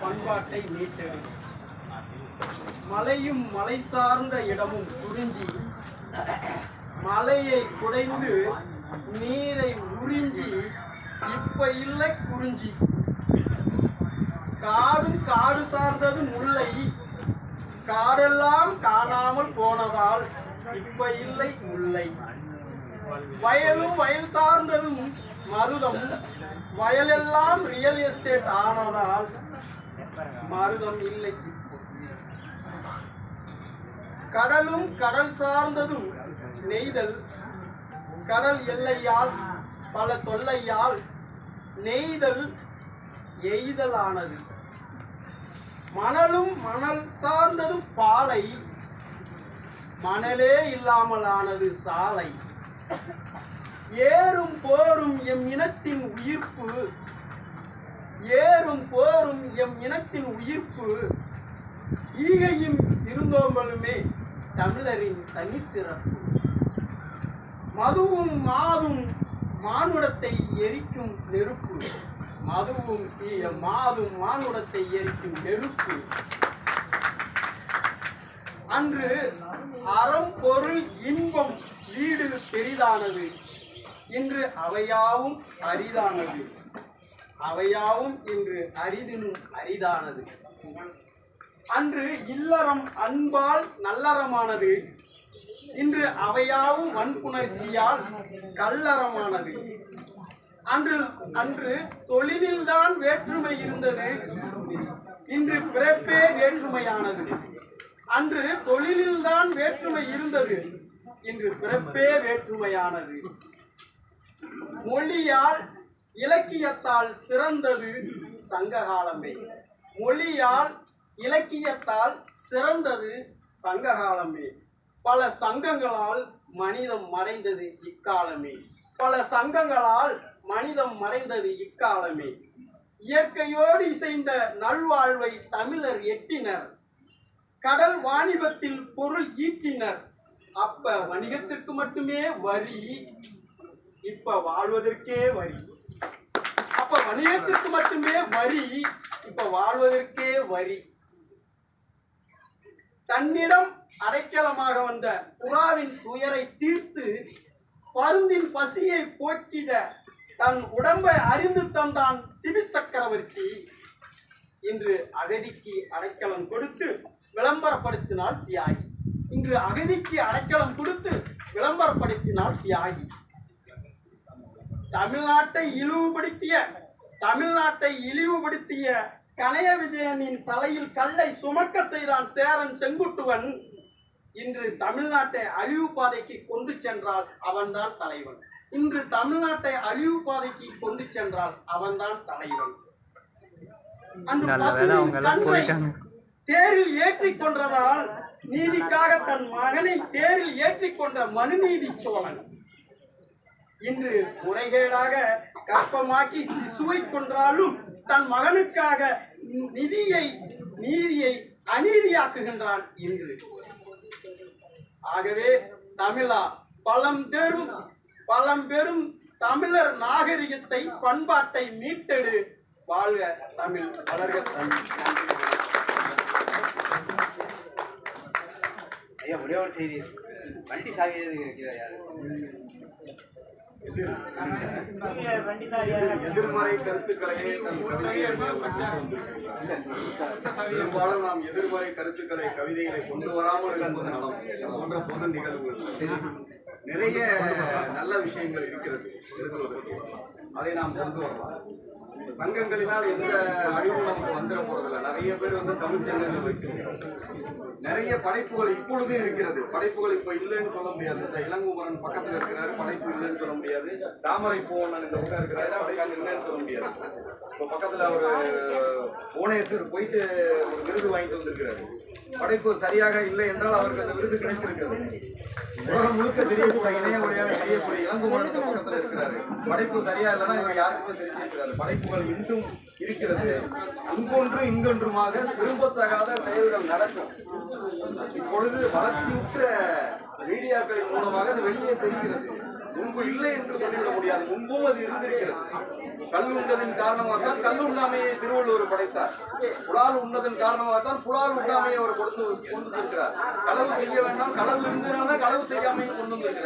பண்பாட்டை மீட்டெடு மலையும் மலை சார்ந்த இடமும் குறிஞ்சி. மலையை குடைந்து நீரை உறிஞ்சி இப்ப இல்லை குறிஞ்சி. காடும் காடு சார்ந்தது முல்லை. காடெல்லாம் காணாமல் போனதால் இப்ப இல்லை முல்லை. வயலும் வயல் சார்ந்ததும் மருதம் வயலெல்லாம் ரியல் எஸ்டேட் ஆனதால் மருதம் இல்லை கடலும் கடல் சார்ந்ததும் நெய்தல் கடல் எல்லையால் பல தொல்லையால் நெய்தல் எய்தலானது. மணலும் மணல் சார்ந்ததும் பாலை மணலே இல்லாமலானது சாலை. ஏறும் போரும் எம் இனத்தின் உயிர்ப்பு ஏறும் போரும் எம் இனத்தின் உயிர்ப்பு. ஈகையும் இருந்தோம்பலுமே தமிழரின் தனி சிறப்பு. மதுவும் மாதும் மானுடத்தை எரிக்கும் நெருப்பு. மதுவும் தீய மாதும் மானுடத்தை எரிக்கும் நெருப்பு. அன்று அறம் பொருள் இன்பம் வீடு பெரிதானது. இன்று அவையாவும் அரிதானது. அவையாவும் இன்று அரிதினும் அரிதானது. அன்று இல்லறம் அன்பால் நல்லறமானது. இன்று அவையாவும் வன்புணர்ச்சியால் கல்லறமானது அன்று அன்று தொழிலில்தான் வேற்றுமை இருந்தது. இன்று பிறப்பே வேற்றுமையானது. அன்று தொழிலில்தான் வேற்றுமை இருந்தது. இன்று பிறப்பே வேற்றுமையானது. மொழியால் இலக்கியத்தால் சிறந்தது சங்ககாலமே. மொழியால் இலக்கியத்தால் சிறந்தது சங்ககாலமே. பல சங்கங்களால் மனிதம் மறைந்தது இக்காலமே. பல சங்கங்களால் மனிதம் மறைந்தது இக்காலமே. இயற்கையோடு இசைந்த நல்வாழ்வை தமிழர் எட்டினர். கடல் வாணிபத்தில் பொருள் ஈட்டினர் அப்ப வணிகத்திற்கு மட்டுமே வரி இப்ப வாழ்வதற்கே வரி. அப்ப வணிகத்திற்கு மட்டுமே வரி இப்ப வாழ்வதற்கே வரி. தன்னிடம் அடைக்கலமாக வந்த புறாவின் துயரை தீர்த்து பருந்தின் பசியை போக்கிட தன் உடம்பை அறிந்து தந்தான் சிவி சக்கரவர்த்தி இன்று அகதிக்கு அடைக்கலம் கொடுத்து விளம்பரப்படுத்தினால் தியாகி. இன்று அகதிக்கு அடைக்கலம் கொடுத்து விளம்பரப்படுத்தினால் தியாகி. தமிழ்நாட்டை இழிவுபடுத்திய தமிழ்நாட்டை இழிவுபடுத்திய கனய விஜயனின் தலையில் கல்லை சுமக்க செய்தான் சேரன் செங்குட்டுவன். இன்று தமிழ்நாட்டை அழிவு பாதைக்கு கொண்டு சென்றால் அவன்தான் தலைவன். இன்று தமிழ்நாட்டை அழிவு பாதைக்கு கொண்டு சென்றால் அவன்தான் தலைவன். அந்த பசுவின். தேரில் ஏற்றிக் கொன்றதால் நீதிக்காக தன் மகனை தேரில் ஏற்றிக் கொன்ற மனுநீதி சோழன். இன்று முறைகேடாக கற்பமாக்கி சிசுவை கொன்றாலும் தன் மகனுக்காக நிதியை நீதியை அநீதியாக்குகின்றான் இன்று. ஆகவே தமிழா பலம் பெரும் பலம் பெரும் தமிழர் நாகரிகத்தை பண்பாட்டை மீட்டெடு. வாழ்க தமிழ் வளர்க தமிழ். ஐயா ஒரே ஒரு செய்தி. வண்டி சாவி எதுக்கு எதிர்மறை கருத்துக்களை பெரும்பாலும் நாம் எதிர்மறை கருத்துக்களை கவிதைகளை கொண்டு வராமல் இருப்பது நலம் போன்ற பொது நிகழ்வுகள் நிறைய நல்ல விஷயங்கள் இருக்கிறது. அதை நாம் கொண்டு வரலாம் சங்கங்களினால் எந்த அழிவும் நமக்கு வந்துட போறதில்லை நிறைய பேர் வந்து தமிழ் சங்கங்கள் வைக்கிறாங்க நிறைய படைப்புகள் இப்பொழுதும் இருக்கிறது. படைப்புகள் இப்ப இல்லைன்னு சொல்ல முடியாது. இந்த இளங்குமரன் பக்கத்துல இருக்கிறாரு. படைப்பு இல்லைன்னு சொல்ல முடியாது. தாமரை பூவண்ணன் இந்த பக்கம் இருக்கிறாரு படைப்பு இல்லைன்னு சொல்ல முடியாது. இப்போ பக்கத்தில் ஒரு புவனேஸ்வர் போயிட்டு ஒரு விருது வாங்கிட்டு வந்திருக்கிறாரு. படைப்பு சரியாக இல்லை என்றால் அவருக்கு அந்த விருது கிடைத்திருக்கிறது உலகம் முழுக்க தெரியக்கூடிய இணைய முறையாக செய்யக்கூடிய இளங்குமரனுக்கு பக்கத்தில் இருக்கிறாரு. படைப்பு சரியா இல்லைன்னா இவங்க யாருக்குமே தெரிஞ்சிருக்கிறாரு படைப்புகள் இன்றும் இருக்கிறது. இங்கொன்றும் இங்கொன்றுமாக விரும்பத்தகாத செயல்கள் நடக்கும். இப்பொழுது வளர்ச்சியுற்ற மீடியாக்களின் மூலமாக அது வெளியே தெரிகிறது. முன்பு இல்லை என்று சொல்லிவிட முடியாது. முன்பும் அது இருந்திருக்கிறது. கல் உண்டதன் காரணமாக தான் கல் உண்ணாமையை திருவள்ளுவர் படைத்தார். புலால் உண்ணதன் காரணமாக தான் புலால் உண்ணாமையை அவர் கொடுத்து கொண்டு வந்திருக்கிறார் களவு செய்ய வேண்டாம். களவு இருந்ததுனால களவு செய்யாமையை கொண்டு வந்திருக்கிறார்.